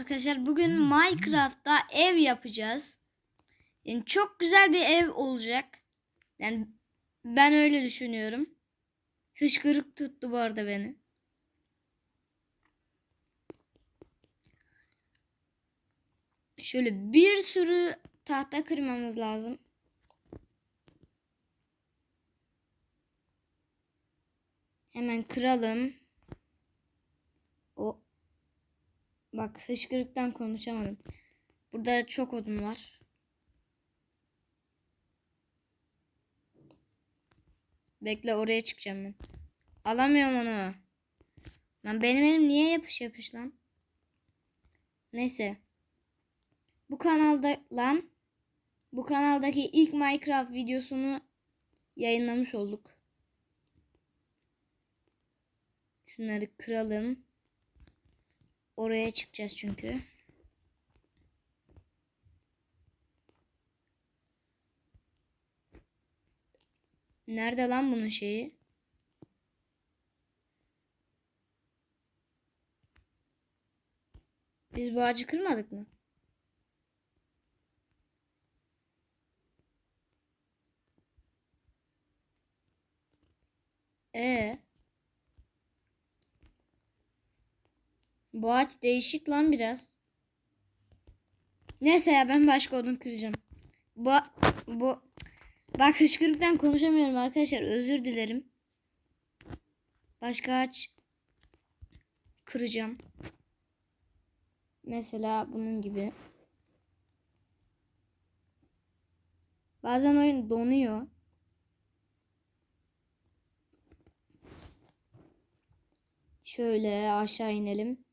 Arkadaşlar bugün Minecraft'ta ev yapacağız. Yani çok güzel bir ev olacak. Yani ben öyle düşünüyorum. Hışkırık tuttu bu arada beni. Şöyle bir sürü tahta kırmamız lazım. Hemen kıralım. O Bak hışkırıktan konuşamadım. Burada çok odun var. Bekle oraya çıkacağım ben. Alamıyorum onu. Lan benim elim niye yapış yapış lan? Neyse. Bu kanalda lan bu kanaldaki ilk Minecraft videosunu yayınlamış olduk. Şunları kıralım. Oraya çıkacağız çünkü. Nerede lan bunun şeyi? Biz bu ağacı kırmadık mı? Ee. Bu ağaç değişik lan biraz. Neyse ya ben başka odun kıracağım. Bu bu bak hışkırıktan konuşamıyorum arkadaşlar. Özür dilerim. Başka ağaç kıracağım. Mesela bunun gibi. Bazen oyun donuyor. Şöyle aşağı inelim.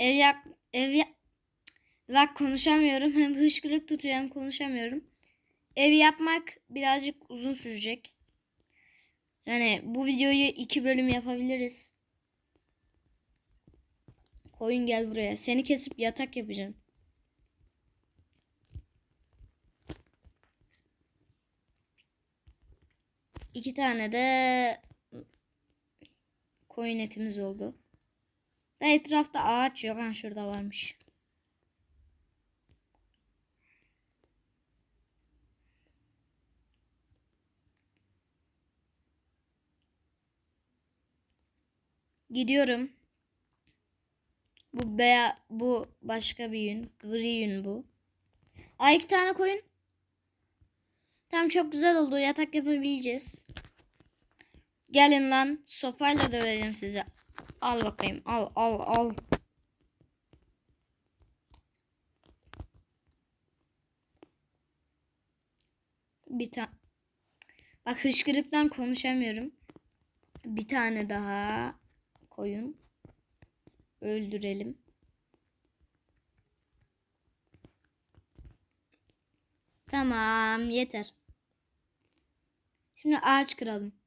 Ev yap ev yap Bak konuşamıyorum. Hem hışkırık tutuyor hem konuşamıyorum. Ev yapmak birazcık uzun sürecek. Yani bu videoyu iki bölüm yapabiliriz. Koyun gel buraya. Seni kesip yatak yapacağım. İki tane de koyun etimiz oldu. Da etrafta ağaç yok. Ha şurada varmış. Gidiyorum. Bu beya bu başka bir yün. Gri yün bu. Ay iki tane koyun. Tam çok güzel oldu. Yatak yapabileceğiz. Gelin lan. Sopayla döverim size. Al bakayım. Al al al. Bir tane. Bak hışkırıktan konuşamıyorum. Bir tane daha koyun. Öldürelim. Tamam yeter. Şimdi ağaç kıralım.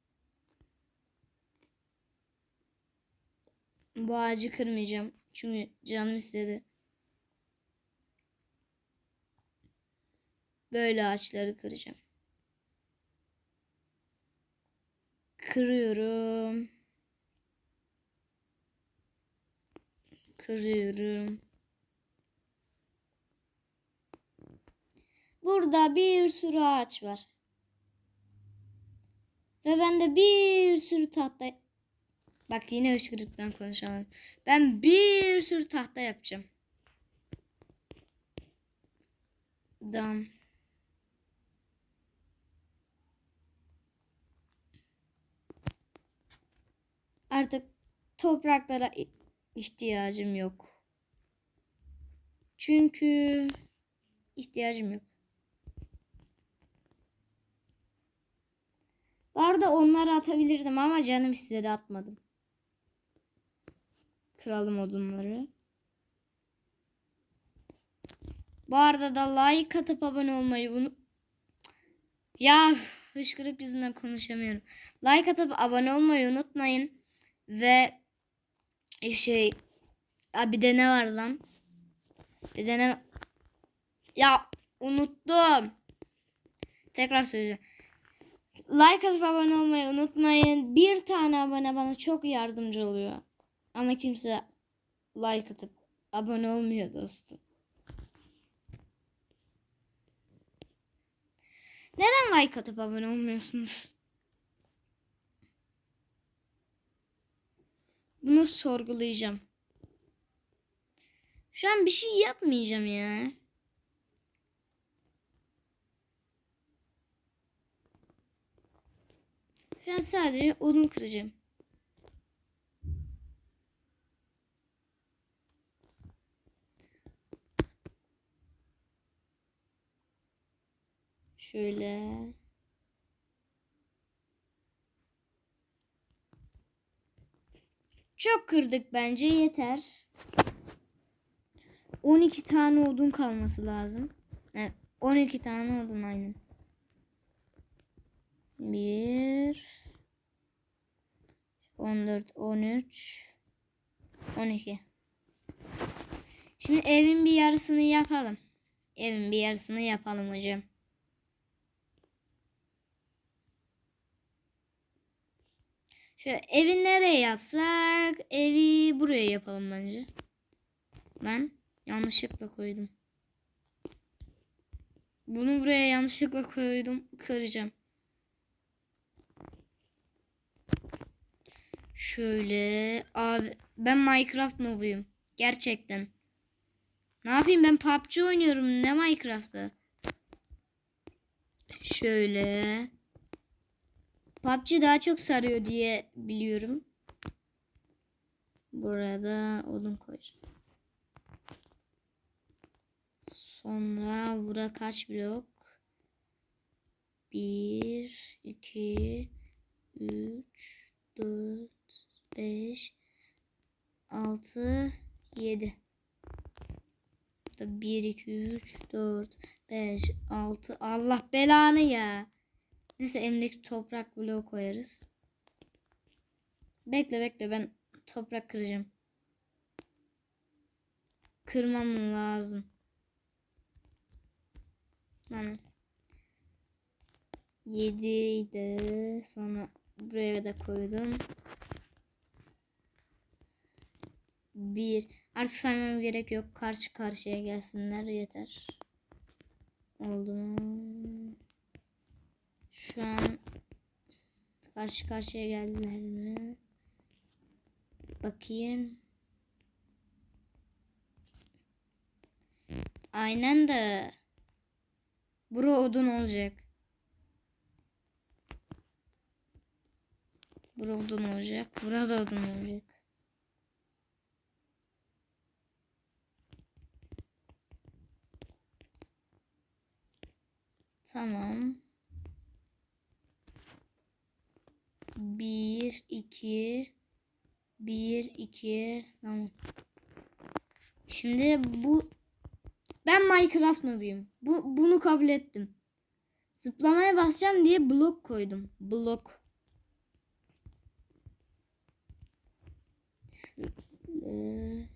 Bu ağacı kırmayacağım. Çünkü canım istedi. Böyle ağaçları kıracağım. Kırıyorum. Kırıyorum. Burada bir sürü ağaç var. Ve bende bir sürü tahta Bak yine ışkırıktan konuşamam. Ben bir sürü tahta yapacağım. Dam. Artık topraklara ihtiyacım yok. Çünkü ihtiyacım yok. Bu arada onları atabilirdim ama canım istedi atmadım. Kıralım odunları. Bu arada da like atıp abone olmayı unut. Ya hışkırık yüzünden konuşamıyorum. Like atıp abone olmayı unutmayın. Ve şey bir de ne var lan? Bir de ne Ya unuttum. Tekrar söyleyeceğim. Like atıp abone olmayı unutmayın. Bir tane abone bana çok yardımcı oluyor. Ama kimse like atıp abone olmuyor dostum. Neden like atıp abone olmuyorsunuz? Bunu sorgulayacağım. Şu an bir şey yapmayacağım ya. Şu an sadece odun kıracağım. Şöyle. Çok kırdık bence yeter. 12 tane odun kalması lazım. Evet, 12 tane odun aynen. 1 14 13 12 Şimdi evin bir yarısını yapalım. Evin bir yarısını yapalım hocam. Şöyle evi nereye yapsak? Evi buraya yapalım bence. Ben yanlışlıkla koydum. Bunu buraya yanlışlıkla koydum. Kıracağım. Şöyle abi ben Minecraft noobuyum. Gerçekten. Ne yapayım ben PUBG oynuyorum ne Minecraft'ı. Şöyle. PUBG daha çok sarıyor diye biliyorum. Burada odun koyacağım. Sonra bura kaç blok? 1 2 3 4 5 6 7 1 2 3 4 5 6 Allah belanı ya. Neyse emlak toprak bloğu koyarız. Bekle bekle ben toprak kıracağım. Kırmam lazım. Tamam. 7 idi. Sonra buraya da koydum. 1. Artık saymam gerek yok. Karşı karşıya gelsinler yeter. Oldu? Şu an karşı karşıya geldiler mi? Bakayım. Aynen de. Bura odun olacak. Bura odun olacak. Burada odun olacak. Tamam. Bir, iki, bir, iki, tamam. Şimdi bu ben Minecraft noobuyum. Bu bunu kabul ettim. Zıplamaya basacağım diye blok koydum. Blok. Şöyle.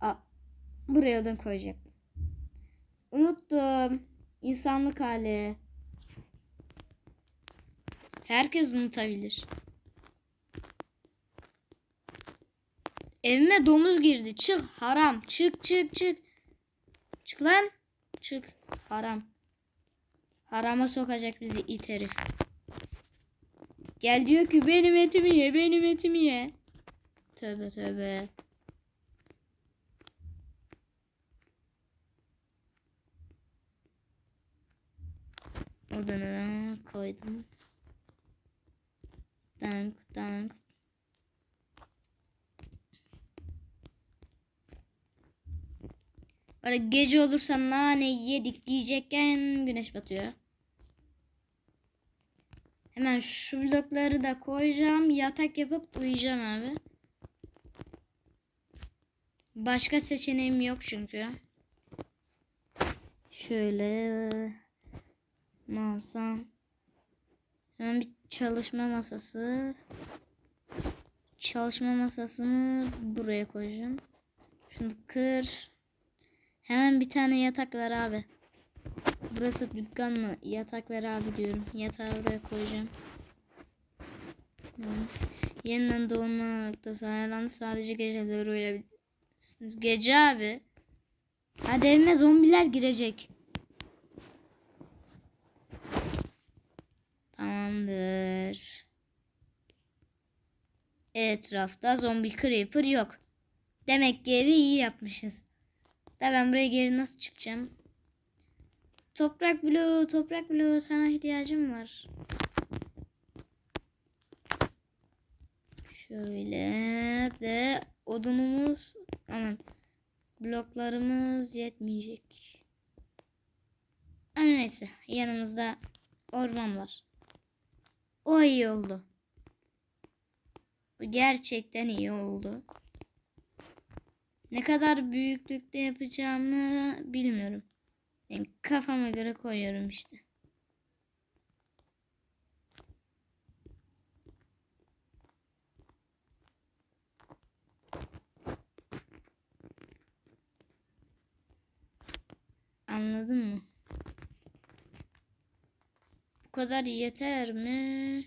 Aa, buraya da koyacak. Unuttum. İnsanlık hali. Herkes unutabilir. Evime domuz girdi. Çık haram. Çık çık çık. Çık lan. Çık. Haram. Harama sokacak bizi it herif. Gel diyor ki benim etimi ye. Benim etimi ye. Tövbe tövbe. Odana koydum. Dank dank. Böyle gece olursa nane yedik diyecekken güneş batıyor. Hemen şu blokları da koyacağım. Yatak yapıp uyuyacağım abi. Başka seçeneğim yok çünkü. Şöyle ne yapsam? Hemen bir çalışma masası. Çalışma masasını buraya koyacağım. Şunu kır. Hemen bir tane yatak ver abi. Burası dükkan mı? Yatak ver abi diyorum. Yatağı buraya koyacağım. Tamam. Yeniden doğma noktası ayarlandı. Sadece geceleri uyuyabilirsiniz. Gece abi. Hadi evime zombiler girecek. Tamamdır. Etrafta zombi creeper yok. Demek ki evi iyi yapmışız. Da ben buraya geri nasıl çıkacağım? Toprak bloğu, toprak bloğu sana ihtiyacım var. Şöyle de odunumuz aman bloklarımız yetmeyecek. Ama neyse yanımızda orman var. O iyi oldu. Bu gerçekten iyi oldu. Ne kadar büyüklükte yapacağımı bilmiyorum. Yani kafama göre koyuyorum işte. Anladın mı? Kadar yeter mi?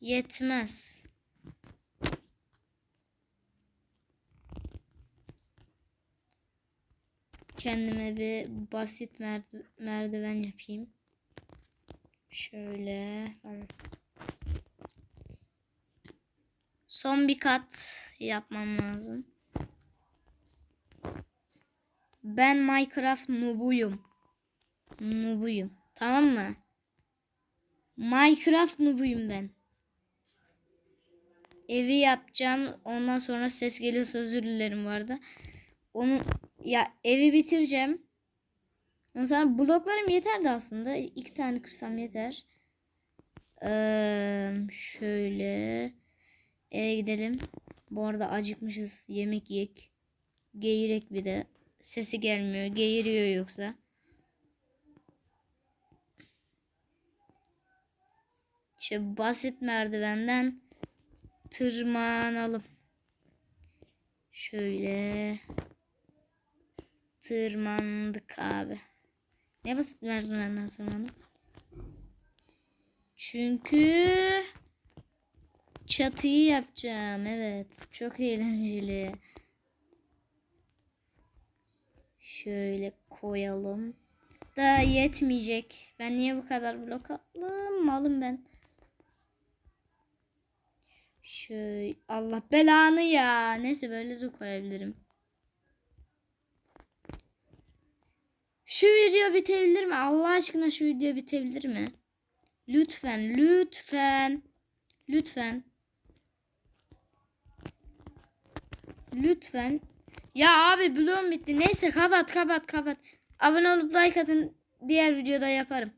Yetmez. Kendime bir basit merd- merdiven yapayım. Şöyle. Son bir kat yapmam lazım. Ben Minecraft noobuyum. Noobuyum. Tamam mı? Minecraft noobuyum ben. Evi yapacağım. Ondan sonra ses geliyorsa özür dilerim bu arada. Onu ya evi bitireceğim. Ondan sonra bloklarım yeterdi aslında. İki tane kırsam yeter. Ee, şöyle eve gidelim. Bu arada acıkmışız. Yemek yiyek. Geğirek bir de. Sesi gelmiyor. Geğiriyor yoksa. İşte basit merdivenden tırmanalım. Şöyle tırmandık abi. Ne basit merdivenden tırmandık? Çünkü çatıyı yapacağım. Evet. Çok eğlenceli. Şöyle koyalım. Da yetmeyecek. Ben niye bu kadar blok attım? Malım ben. Şöyle Allah belanı ya. Neyse böyle de koyabilirim. Şu video bitebilir mi? Allah aşkına şu video bitebilir mi? Lütfen, lütfen. Lütfen. Lütfen. Ya abi bloğum bitti. Neyse kapat kapat kapat. Abone olup like atın. Diğer videoda yaparım.